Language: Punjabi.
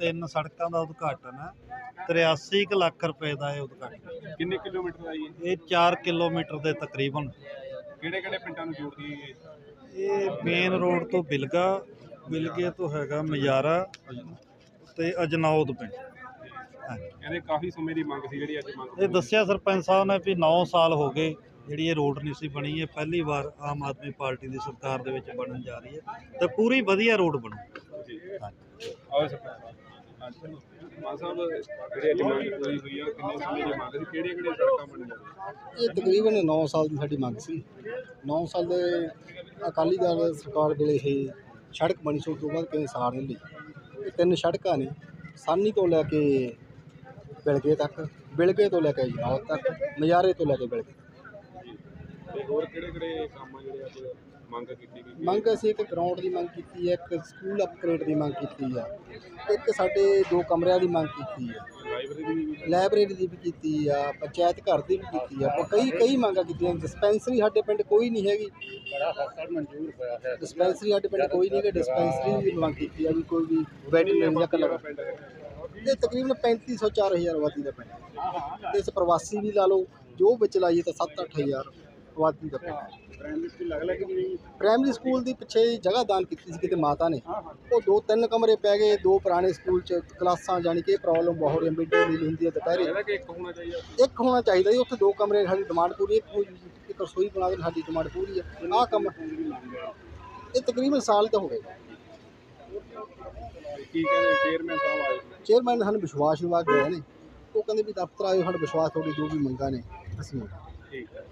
ਤਿੰਨ ਸੜਕਾਂ ਦਾ ਉਦਘਾਟਨ ਹੈ 83 ਕੁ ਲੱਖ ਰੁਪਏ ਦਾ ਇਹ ਉਦਘਾਟਨ ਕਿੰਨੇ ਕਿਲੋਮੀਟਰ ਦਾ ਜੀ? ਇਹ 4 ਕਿਲੋਮੀਟਰ ਦੇ ਤਕਰੀਬਨ। ਕਿਹੜੇ ਕਿਹੜੇ ਪਿੰਡਾਂ ਨੂੰ ਜੋੜਦੀ ਹੈ ਇਹ? ਮੇਨ ਰੋਡ ਤੋਂ ਬਿਲਗਾ ਬਿਲਗੇ ਤੋਂ ਹੈਗਾ ਮਜਾਰਾ ਤੇ ਅਜਨੌਦ ਪਿੰਡ। ਹਾਂਜੀ। ਕਹਿੰਦੇ ਕਾਫੀ ਸਮੇਂ ਦੀ ਮੰਗ ਸੀ ਜਿਹੜੀ ਅੱਜ ਮੰਗ ਇਹ ਦੱਸਿਆ ਸਰਪੰਚ ਸਾਹਿਬ ਨੇ ਵੀ 9 ਸਾਲ ਹੋ ਗਏ ਜਿਹੜੀ ਇਹ ਰੋਡ ਨਹੀਂ ਸੀ ਬਣੀ ਇਹ ਪਹਿਲੀ ਵਾਰ ਆਮ ਆਦਮੀ ਪਾਰਟੀ ਦੀ ਸਰਕਾਰ ਦੇ ਵਿੱਚ ਬਣਨ ਜਾ ਰਹੀ ਹੈ ਤੇ ਪੂਰੀ ਵਧੀਆ ਰੋਡ ਬਣੂ। ਜੀ। ਹਾਂਜੀ। ਆਓ ਸਰਪੰਚ ਮਾਨ ਸਾਹਿਬ ਜਿਹੜੀ ਅੱਜ ਮੰਗ ਪੂਰੀ ਹੋਈ ਆ ਕਿੰਨੇ ਸਮੇਂ ਦੀ ਮੰਗ ਸੀ? ਕਿਹੜੀਆਂ ਕਿਹੜੀਆਂ ਸੜਕਾਂ ਬਣੀਆਂ? ਇਹ ਤਕਰੀਬਨ 9 ਸਾਲ ਦੀ ਸਾਡੀ ਮੰਗ ਸੀ। 9 ਸਾਲ ਦੇ ਅਕਾਲੀ ਦਲ ਸਰਕਾਰ ਵੇਲੇ ਇਹ ਸੜਕ ਬਣੀ ਸੀ ਉਸ ਤੋਂ ਬਾਅਦ ਕਈ ਸਾਲ ਨਹੀਂ ਲਈ। ਇਹ ਤਿੰਨ ਸੜਕਾਂ ਨੇ ਸਾਨੀ ਤੋਂ ਲੈ ਕੇ ਬਿਲਗੇ ਤੱਕ ਬਿਲਗੇ ਤੋਂ ਲੈ ਕੇ ਜਨਾਬ ਤੱਕ ਮਜਾਰੇ ਤੋਂ ਲੈ ਕੇ ਬਿਲਗੇ। ਹੋਰ ਕਿਹੜੇ ਕਿਹੜੇ ਕੰਮ ਆ ਜਿਹੜੇ ਅੱਜ ਮੰਗ ਕੀਤੀ ਗਈ ਮੰਗ ਅਸੀਂ ਇੱਕ ਗਰਾਊਂਡ ਦੀ ਮੰਗ ਕੀਤੀ ਹੈ ਇੱਕ ਸਕੂਲ ਅਪਗ੍ਰੇਡ ਦੀ ਮੰਗ ਕੀਤੀ ਹੈ ਇੱਕ ਸਾਡੇ ਦੋ ਕਮਰਿਆਂ ਦੀ ਮੰਗ ਕੀਤੀ ਹੈ। ਲਾਇਬ੍ਰੇਰੀ ਦੀ ਲਾਇਬ੍ਰੇਰੀ ਦੀ ਵੀ ਕੀਤੀ ਆ ਪੰਚਾਇਤ ਘਰ ਦੀ ਵੀ ਕੀਤੀ ਆ ਕਈ ਕਈ ਮੰਗਾਂ ਕੀਤੀਆਂ ਡਿਸਪੈਂਸਰੀ ਸਾਡੇ ਪਿੰਡ ਕੋਈ ਨਹੀਂ ਹੈਗੀ। ਬੜਾ ਫਸਲ ਮਨਜ਼ੂਰ ਹੋਇਆ ਹੈ। ਡਿਸਪੈਂਸਰੀ ਸਾਡੇ ਪਿੰਡ ਕੋਈ ਨਹੀਂ ਕਿ ਡਿਸਪੈਂਸਰੀ ਦੀ ਮੰਗ ਕੀਤੀ ਆ ਵੀ ਕੋਈ ਵੀ ਵੈਟਰਨਰੀ ਜਾਂ ਕਲਰ ਹੈ ਇਹ ਤਕਰੀਬਨ 3500 4000 ਆਬਾਦੀ ਦਾ ਪਿੰਡ ਹੈ। ਤੇ ਇਸ ਪ੍ਰਵਾਸੀ ਵੀ ਲਾ ਲਓ ਜੋ ਵਿੱਚ ਲਾਈਏ ਤਾਂ 7-8000 ਆਬਾਦੀ ਦਾ ਪਿੰਡ ਹੈ। ਪ੍ਰਾਇਮਰੀ ਸਕੂਲ ਲੱਗ ਲੱਗ ਨਹੀਂ? ਪ੍ਰਾਇਮਰੀ ਸਕੂਲ ਦੀ ਪਿੱਛੇ ਜਗ੍ਹਾ ਦਾਨ ਕੀਤੀ ਸੀ ਕਿਤੇ ਮਾਤਾ ਨੇ। ਉਹ ਦੋ ਤਿੰਨ ਕਮਰੇ ਪੈ ਗਏ ਦੋ ਪੁਰਾਣੇ ਸਕੂਲ ਚ ਕਲਾਸਾਂ ਜਾਣੀ ਕਿ ਪ੍ਰੋਬਲਮ ਬਹੁਤ ਹੈ ਮਿਡ ਡੇ ਮੀਲ ਹੁੰਦੀ ਹੈ ਦੁਪਹਿਰੇ। ਕਿ ਇੱਕ ਹੋਣਾ ਚਾਹੀਦਾ ਇੱਕ ਹੋਣਾ ਚਾਹੀਦਾ ਜੀ ਉੱਥੇ ਦੋ ਕਮਰੇ ਸਾਡੀ ਡਿਮਾਂਡ ਪੂਰੀ ਇੱਕ ਇੱਕ ਰਸੋਈ ਬਣਾ ਦੇਣ ਸਾਡੀ ਡਿਮਾਂਡ ਪੂਰੀ ਹੈ ਆਹ ਕੰਮ ਇਹ ਤਕਰੀਬਨ ਸਾਲ ਤਾਂ ਹੋ ਗਏ ਕੀ ਕਹਿੰਦੇ ਚੇਅਰਮੈਨ ਸਾਹਿਬ ਆਏ ਚੇਅਰਮੈਨ ਨੇ? ਸਾਨੂੰ ਵਿਸ਼ਵਾਸ ਕੇ ਗਏ ਨੇ। ਉਹ ਕਹਿੰਦੇ ਵੀ ਦਫ਼ਤਰ ਆਇਓ ਸਾਡਾ ਵਿਸ਼ਵਾਸ ਤੁਹਾਡੀ ਜੋ ਵੀ ਮੰਗਾਂ ਨੇ ਅਸੀਂ ਠੀਕ ਹੈ।